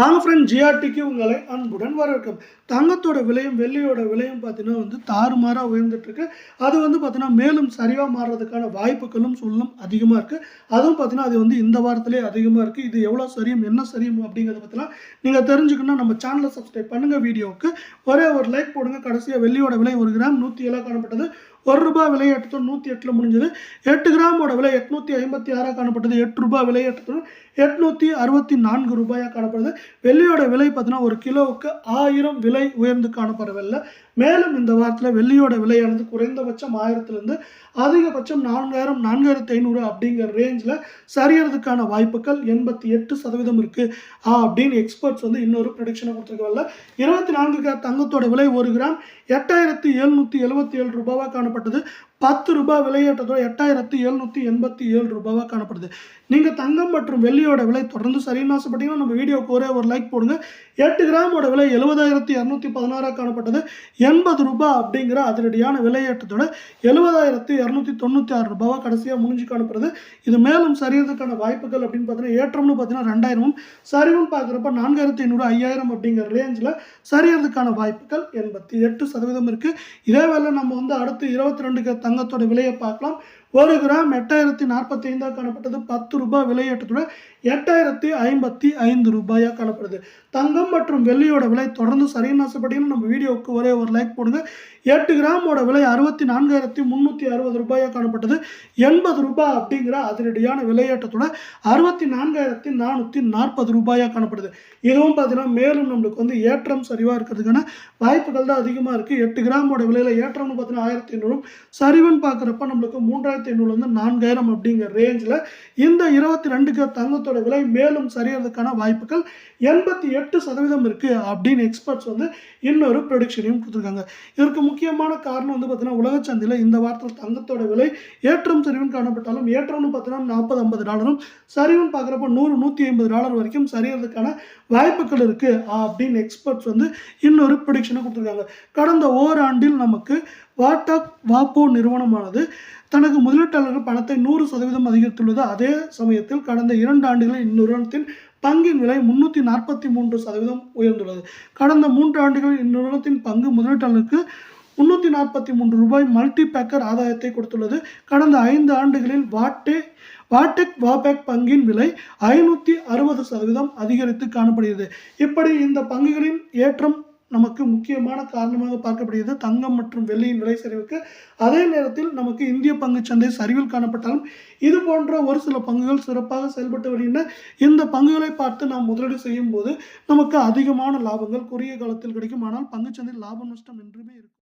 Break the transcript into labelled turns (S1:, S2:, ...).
S1: வாங்க ஃப்ரெண்ட் ஜிஆர்டிக்கு உங்களை அன்புடன் வரவேற்கும். தங்கத்தோட விலையும் வெள்ளியோட விலையும் பார்த்தீங்கன்னா வந்து தாறுமாறாக உயர்ந்துட்டுருக்கு. அது வந்து பார்த்தீங்கன்னா மேலும் சரிவாக மாறுறதுக்கான வாய்ப்புகளும் சொல்லும் அதிகமாக இருக்குது அதுவும் பார்த்தீங்கன்னா அது வந்து இந்த வாரத்திலே அதிகமாக இருக்குது இது எவ்வளோ சரியும் என்ன சரியும் அப்படிங்கிறத பற்றிலாம் நீங்கள் தெரிஞ்சுக்கணும் நம்ம சேனலை சப்ஸ்கிரைப் பண்ணுங்கள் வீடியோவுக்கு. ஒரே ஒரு லைக் போடுங்க. கடைசியாக வெள்ளியோட விலை ஒரு கிராம் நூற்றி ஏழாக காணப்பட்டது. ஒரு ரூபாய் விலை ஏற்றத்துடன் நூற்றி எட்டில் முடிஞ்சது. எட்டு கிராமோட விலை எட்நூற்றி ஐம்பத்தி ஆறாக காணப்பட்டது. எட்டு ரூபாய் விலை ஏற்றத்துடன் எட்நூற்றி அறுபத்தி நான்கு ரூபாயாக காணப்படுது. வெள்ளியோட விலை பார்த்தீங்கன்னா ஒரு கிலோவுக்கு ஆயிரம் விலை உயர்ந்து காணப்படவில்லை மேலும் இந்த வாரத்தில் வெள்ளியோட விலையானது குறைந்தபட்சம் ஆயிரத்துலேருந்து அதிகபட்சம் நான்காயிரம் நான்காயிரத்தி ஐநூறு அப்படிங்கிற ரேஞ்சில் சரியறதுக்கான வாய்ப்புகள் எண்பத்தி எட்டு சதவீதம் இருக்குது அப்படின்னு எக்ஸ்பர்ட்ஸ் வந்து இன்னொரு ப்ரொடிக்ஷனை கொடுத்துருக்கவில்ல இருபத்தி நான்கு கிராம் தங்கத்தோட விலை ஒரு கிராம் எட்டாயிரத்தி எழுநூற்றி எழுபத்தி ஏழு ரூபாவாக காணப்பட்டது. பத்து ரூபாய் விலையேற்றத்தோட எட்டாயிரத்தி எழுநூற்றி எண்பத்தி ஏழு ரூபாவாக காணப்படுது. நீங்கள் தங்கம் மற்றும் வெள்ளியோட விலை தொடர்ந்து சரின்னு ஆசைப்பட்டீங்கன்னா நம்ம வீடியோக்கு ஒரே ஒரு லைக் போடுங்க. எட்டு கிராமோட விலை எழுபதாயிரத்தி இரநூத்தி பதினாறாக காணப்பட்டது. எண்பது ரூபாய் அப்படிங்கிற அதிரடியான விலையேற்றத்தோட எழுபதாயிரத்தி இரநூத்தி தொண்ணூற்றி ஆறு ரூபாவாக கடைசியாக முடிஞ்சு காணப்படுது. இது மேலும் சரியறதுக்கான வாய்ப்புகள் அப்படின்னு பார்த்தீங்கன்னா ஏற்றம்னு பார்த்தீங்கன்னா ரெண்டாயிரமும் சரிவும் பார்க்குறப்ப நான்காயிரத்தி ஐநூறு ஐயாயிரம் அப்படிங்கிற ரேஞ்சில் சரியறதுக்கான வாய்ப்புகள் எண்பத்தி எட்டு சதவீதம் இருக்குது இதே வேலை நம்ம வந்து அடுத்து இருபத்தி ரெண்டுக்கு தங்கத்தோட விலையை பார்க்கலாம். ஒரு கிராம் எட்டாயிரத்தி நாற்பத்தி ஐந்தாக காணப்பட்டது. பத்து ரூபாய் விலையேற்றத்துடன் எட்டாயிரத்தி ஐம்பத்தி ஐந்து ரூபாயாக காணப்படுது. தங்கம் மற்றும் வெள்ளியோட விலை தொடர்ந்து சரியான ஆசைப்பட்டீங்கன்னா நம்ம வீடியோவுக்கு ஒரே ஒரு லைக் போடுங்க. எட்டு கிராமோட விலை அறுபத்தி நான்காயிரத்தி முந்நூற்றி அறுபது ரூபாயாக காணப்பட்டது. எண்பது ரூபாய் அப்படிங்கிற அதிரடியான விலையேற்றத்துடன் அறுபத்தி நான்காயிரத்தி நானூற்றி நாற்பது ரூபாயாக காணப்படுது. இதுவும் பார்த்தீங்கன்னா மேலும் நம்மளுக்கு வந்து ஏற்றம் சரிவாக இருக்கிறதுக்கான வாய்ப்புகள் தான் அதிகமாக இருக்குது எட்டு கிராமோட விலையில் ஏற்றம்னு பார்த்தீங்கன்னா ஆயிரத்தி ஐநூறும் சரிவுன்னு பார்க்குறப்ப நம்மளுக்கு மூன்றாயிரத்தி ஐநூறுலேருந்து நான்காயிரம் அப்படிங்கிற ரேஞ்சில் இந்த இருபத்தி ரெண்டுக்கு தங்கத்தோட விலை மேலும் சரியறதுக்கான வாய்ப்புகள் எண்பத்தி எட்டு சதவீதம் இருக்குது அப்படின்னு எக்ஸ்பர்ட்ஸ் வந்து இன்னொரு ப்ரொடிக்ஷனையும் கொடுத்துருக்காங்க. இதற்கு முக்கியமான காரணம் வந்து பார்த்தீங்கன்னா உலக சந்தையில் இந்த வாரத்தில் தங்கத்தோட விலை ஏற்றம் சரிவுன்னு காணப்பட்டாலும் ஏற்றம்னு பார்த்தீங்கன்னா நாற்பது ஐம்பது டாலரும் சரிவுன்னு பார்க்குறப்ப நூறு நூற்றி ஐம்பது டாலர் வரைக்கும் சரியறதுக்கான வாய்ப்புகள் இருக்குது அப்படின்னு எக்ஸ்பர்ட்ஸ் வந்து இன்னொரு ப்ரொடிக்ஷனை கொடுத்துருக்காங்க. கடந்த ஓராண்டில் நமக்கு வாட்டாக் வாப்போ நிறுவனமானது தனது முதலீட்டாளர்கள் பணத்தை நூறு சதவீதம் அதிகரித்துள்ளது. அதே சமயத்தில் கடந்த இரண்டு ஆண்டுகளில் இந்நிறுவனத்தின் பங்கின் விலை முன்னூற்றி நாற்பத்தி மூன்று சதவீதம் உயர்ந்துள்ளது. கடந்த மூன்று ஆண்டுகளில் இந்நிறுவனத்தின் பங்கு முதலீட்டாளருக்கு முன்னூற்றி நாற்பத்தி மூன்று ரூபாய் மல்டி பேக்கர் ஆதாயத்தை கொடுத்துள்ளது. கடந்த ஐந்து ஆண்டுகளில் வாட்டே வாட்டெக் வாபேக் பங்கின் விலை ஐநூற்றி அறுபது சதவீதம் அதிகரித்து காணப்படுகிறது. இப்படி இந்த பங்குகளின் ஏற்றம் நமக்கு முக்கியமான காரணமாக பார்க்கப்படுகிறது தங்கம் மற்றும் வெள்ளியின் விலை சரிவுக்கு. அதே நேரத்தில் நமக்கு இந்திய பங்குச்சந்தை சரிவில் காணப்பட்டாலும் இது போன்ற ஒரு சில பங்குகள் சிறப்பாக செயல்பட்டு வருகின்றன. இந்த பங்குகளை பார்த்து நாம் முதலீடு செய்யும் போது நமக்கு அதிகமான லாபங்கள் குறுகிய காலத்தில் கிடைக்கும். ஆனால் பங்குச்சந்தை லாபம் நஷ்டம் என்றுமே இருக்கும்.